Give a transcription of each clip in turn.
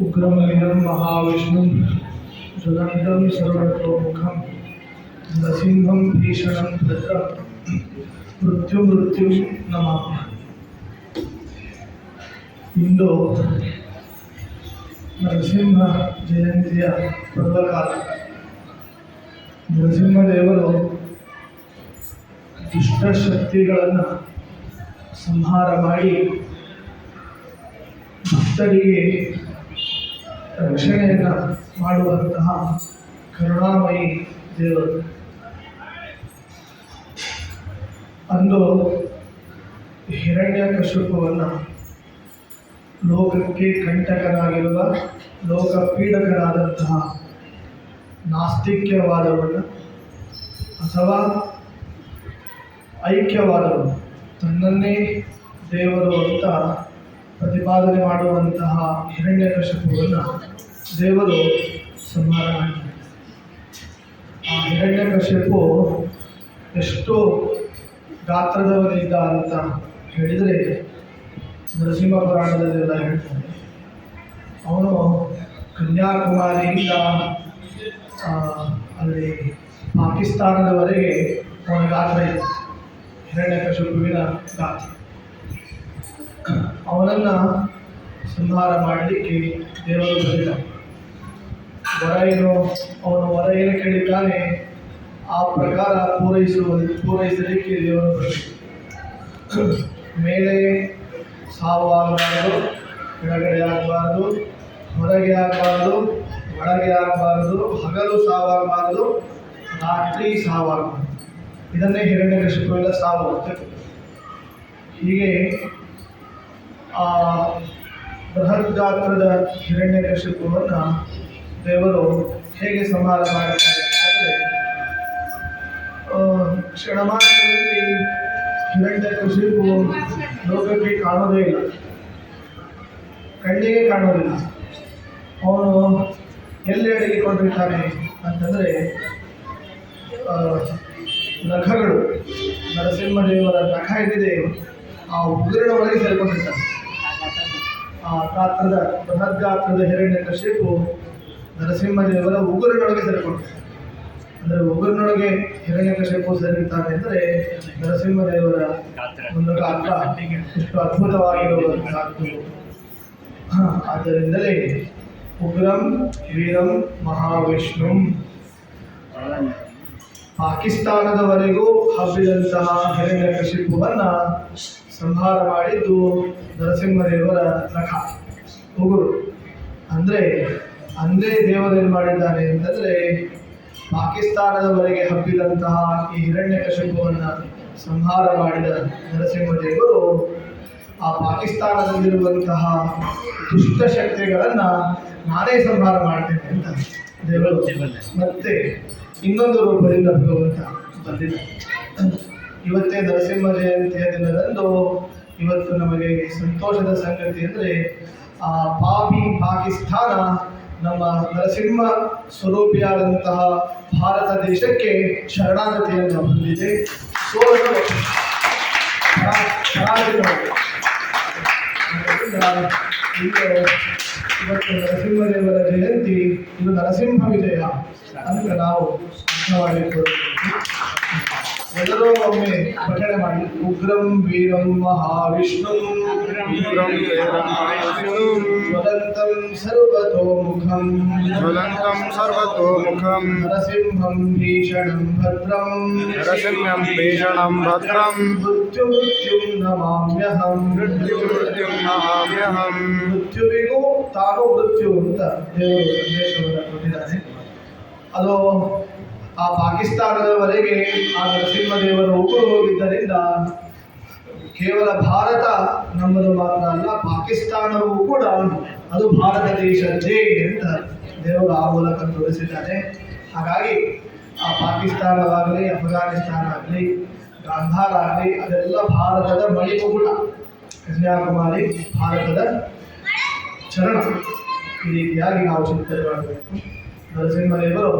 उग्रमलिनं महाविष्णुं ज्वलन्तं सर्वतोमुखं नृसिंहं भीषणं भद्रं ಮೃತ್ಯುಮೃತ್ಯು ನಮಃ ಇಂದು ನರಸಿಂಹ ಜಯಂತಿಯ ಪರ್ವಕಾಲ ನರಸಿಂಹದೇವರು ದುಷ್ಟಶಕ್ತಿಗಳನ್ನು ಸಂಹಾರ ಮಾಡಿ ಭಕ್ತರಿಗೆ ರಕ್ಷಣೆಯನ್ನು ಮಾಡುವಂತಹ ಕರುಣಾಮಯಿ ದೇವರು. ಅಂದು ಹಿರಣ್ಯ ಕಶುಪವನ್ನು ಲೋಕಕ್ಕೆ ಕಂಟಕನಾಗಿರುವ ಲೋಕ ಪೀಡಕರಾದಂತಹ ನಾಸ್ತಿಕ್ಯವಾದವನ್ನು ಅಥವಾ ಐಕ್ಯವಾದವನ್ನು ತನ್ನನ್ನೇ ದೇವರು ಅಂತ ಪ್ರತಿಪಾದನೆ ಮಾಡುವಂತಹ ಹಿರಣ್ಯಕಶಿಪುವನ್ನು ದೇವರು ಸಂಹಾರ ಮಾಡಿದ್ದಾರೆ ಆ ಹಿರಣ್ಯಕಶಿಪು ಎಷ್ಟು ಗಾತ್ರದವನಿದ್ದ ಅಂತ ಹೇಳಿದರೆ ನರಸಿಂಹ ಪುರಾಣದಲ್ಲೆಲ್ಲ ಹೇಳ್ತಾರೆ. ಅವನು ಕನ್ಯಾಕುಮಾರಿಯಿಂದ ಅಲ್ಲಿ ಪಾಕಿಸ್ತಾನದವರೆಗೆ ಅವನ ಗಾತ್ರ ಇದೆ ಹಿರಣ್ಯಕಶಿಪುವಿನ ಗಾತ್ರ. ಅವನನ್ನು ಸಂಹಾರ ಮಾಡಲಿಕ್ಕೆ ದೇವರು ಬಂದಿಲ್ಲ. ವರ ಏನು ಅವನು ವರ ಏನು ಕೇಳಿದ್ದಾನೆ, ಆ ಪ್ರಕಾರ ಪೂರೈಸುವ ಪೂರೈಸಲಿಕ್ಕೆ ದೇವರು ಬಂದಿಲ್ಲ. ಮೇಲೆ ಸಾವು ಆಗಬಾರದು ಕೆಳಗಡೆ ಆಗಬಾರದು, ಹೊರಗೆ ಆಗಬಾರದು, ಒಳಗೆ ಆಗಬಾರದು, ಹಗಲು ಸಾವಾಗಬಾರದು, ರಾತ್ರಿ ಸಾವಾಗಬಾರದು. ಇದನ್ನೇ ಹಿರಣ್ಯಕಶಿಪುವೆಲ್ಲ ಸಾವು ಎಲ್ಲ ಕರೀತಾರೆ. ಹೀಗೆ ಆ ಬೃಹತ್ ಗಾತ್ರದ ಹಿರಣ್ಯಕಶಿಪುವನ್ನು ದೇವರು ಹೇಗೆ ಸಂಹಾರ ಮಾಡುತ್ತಾರೆ ಕ್ಷಣ ಮಾತ್ರದಲ್ಲಿ ಹಿರಣ್ಯಕಶಿಪು ಲೋಕಕ್ಕೆ ಕಾಣೋದೇ ಇಲ್ಲ. ಕಣ್ಣಿಗೆ ಕಾಣೋದಿಲ್ಲ ಅವನು ಎಲ್ಲಿ ಅಡಗಿಕೊಂಡಿರ್ತಾನೆ ಅಂತಂದರೆ ನಖಗಳು ನರಸಿಂಹದೇವರ ನಖ ಇದ್ದಿದೆ. ಆ ಉಗುರಿನ ಒಳಗೆ ಸೇರಿಕೊಂಡಿರ್ತಾನೆ ಆ ಗಾತ್ರದ ಬೃಹತ್ ಗಾತ್ರದ ಹಿರಣ್ಯಕಶಿಪು ನರಸಿಂಹದೇವರ ಉಗುರಿನೊಳಗೆ ಸೇರಿಕೊಂಡಿದೆ ಅಂದರೆ ಉಗುರಿನೊಳಗೆ ಹಿರಣ್ಯಕಶಿಪು ಸೇರಿರ್ತಾನೆ ಅಂದರೆ ನರಸಿಂಹದೇವರ ಒಂದು ಗಾತ್ರ. ಎಷ್ಟು ಅದ್ಭುತವಾಗಿರುವಂತಹ ಆದ್ದರಿಂದಲೇ ಉಗ್ರಂ ವೀರಂ ಮಹಾವಿಷ್ಣು. ಪಾಕಿಸ್ತಾನದವರೆಗೂ ಹಬ್ಬಿದಂತಹ ಹಿರಣ್ಯ ಹಿರಣ್ಯಕಶಿಪುವನ್ನು ಸಂಹಾರ ಮಾಡಿದ್ದು ನರಸಿಂಹದೇವರ ನಖ ಉಗುರು ಅಂದರೆ ಅಂದೇ ದೇವರೇನು ಮಾಡಿದ್ದಾನೆ ಅಂತಂದರೆ ಪಾಕಿಸ್ತಾನದವರೆಗೆ ಹಬ್ಬಿದಂತಹ ಈ ಹಿರಣ್ಯಕಶಿಪುವನ್ನು ಸಂಹಾರ ಮಾಡಿದ ನರಸಿಂಹದೇವರು ಆ ಪಾಕಿಸ್ತಾನದಲ್ಲಿರುವಂತಹ ದುಷ್ಟ ಶಕ್ತಿಗಳನ್ನ ನಾನೇ ಸಂಹಾರ ಮಾಡ್ತೇನೆ ಅಂತ ದೇವರು. ಮತ್ತೆ ಇನ್ನೊಂದು ರೂಪದಿಂದ ಭಗವಂತ ಬಂದಿದ್ದ ಇವತ್ತೇ ನರಸಿಂಹ ಜಯಂತಿಯ ದಿನದಂದು ಇವತ್ತು ನಮಗೆ ಸಂತೋಷದ ಸಂಗತಿ ಅಂದರೆ ಆ ಪಾಪಿ ಪಾಕಿಸ್ತಾನ ನಮ್ಮ ನರಸಿಂಹ ಸ್ವರೂಪಿಯಾದಂತಹ ಭಾರತ ದೇಶಕ್ಕೆ ಶರಣಾಗತಿಯನ್ನು ಹೊಂದಿದೆ. ಸೋಲನ್ನು ಇವತ್ತು ನರಸಿಂಹದೇವರ ಜಯಂತಿ ಇದು ನರಸಿಂಹ ವಿಜಯ ಅಂತ ನಾವು ಅರ್ಥ ಮಾಡಿಕೊಳ್ಳಬೇಕು ಎಲ್ಲರೂ ಒಮ್ಮೆ ಪಠಣೆ ಮಾಡಿ ಉಗ್ರಂ ವೀರಂ ಮಹಾವಿಷ್ಣು ಉಗ್ರಂ ವೀರಂ ಮಹಾವಿಷ್ಣುಂ ಜ್ವಲಂತಂ ಸರ್ವತೋಮುಖಂ ಜ್ವಲಂತಂ ಸರ್ವತೋಮುಖಂ ನರಸಿಂಹಂ ಭೀಷಣಂ ಭದ್ರಂ ನರಸಿಂಹಂ ಭೀಷಣಂ ಭದ್ರಂ ಮೃತ್ಯು ಮೃತ್ಯುಂ ನಮಾಮ್ಯಹಂ ಮೃತ್ಯುಮೃತ್ಯುಂ ನಮಾಮ್ಯಹಂ ಮೃತ್ಯುವಿಗೂ ತಾನು ಮೃತ್ಯು ಅಂತ ದೇವರು ಸಂದೇಶವನ್ನು ಕೊಟ್ಟಿದ್ದಾನೆ ಅದು ಆ ಪಾಕಿಸ್ತಾನದವರೆಗೆ ಆ ನರಸಿಂಹದೇವರು ಉಗುರು ಹೋಗಿದ್ದರಿಂದ ಕೇವಲ ಭಾರತ ನಮ್ಮದು ಮಾತ್ರ ಅಲ್ಲ, ಪಾಕಿಸ್ತಾನವೂ ಕೂಡ ಅದು ಭಾರತ ದೇಶದ್ದೇ ಅಂತ ದೇವರು ಆ ಮೂಲಕ ತೋರಿಸಿದ್ದಾರೆ. ಹಾಗಾಗಿ ಆ ಪಾಕಿಸ್ತಾನವಾಗಲಿ ಅಫ್ಘಾನಿಸ್ತಾನ ಆಗಲಿ ಗಾಂಧಾರ ಆಗಲಿ ಅದೆಲ್ಲ ಭಾರತದ ಮಣಿಮುಗುಟ ಕನ್ಯಾಕುಮಾರಿ ಭಾರತದ ಚರಣ. ಈ ರೀತಿಯಾಗಿ ನಾವು ಚಿಂತನೆ ಮಾಡಬೇಕು. ನರಸಿಂಹದೇವರು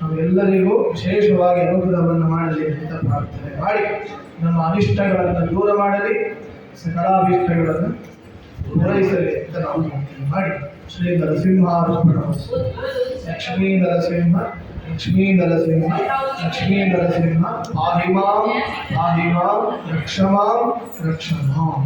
ನಮ್ಮೆಲ್ಲರಿಗೂ ವಿಶೇಷವಾಗಿ ಅನುಗ್ರಹವನ್ನು ಮಾಡಲಿ ಅಂತ ಪ್ರಾರ್ಥನೆ ಮಾಡಿ. ನಮ್ಮ ಅನಿಷ್ಟಗಳನ್ನು ದೂರ ಮಾಡಲಿ, ಸಕಲಾಭಿಷ್ಟಗಳನ್ನು ಪೂರೈಸಲಿ ಅಂತ ನಾವು ಮಾಡಿ. ಶ್ರೀ ನರಸಿಂಹಾರ್ಪಣ ಲಕ್ಷ್ಮೀ ನರಸಿಂಹ ಲಕ್ಷ್ಮೀ ನರಸಿಂಹ ಲಕ್ಷ್ಮೀ ನರಸಿಂಹ ಪಾಹಿ ಮಾಂ ರಕ್ಷಮಾಂ ರಕ್ಷಮಾಂ.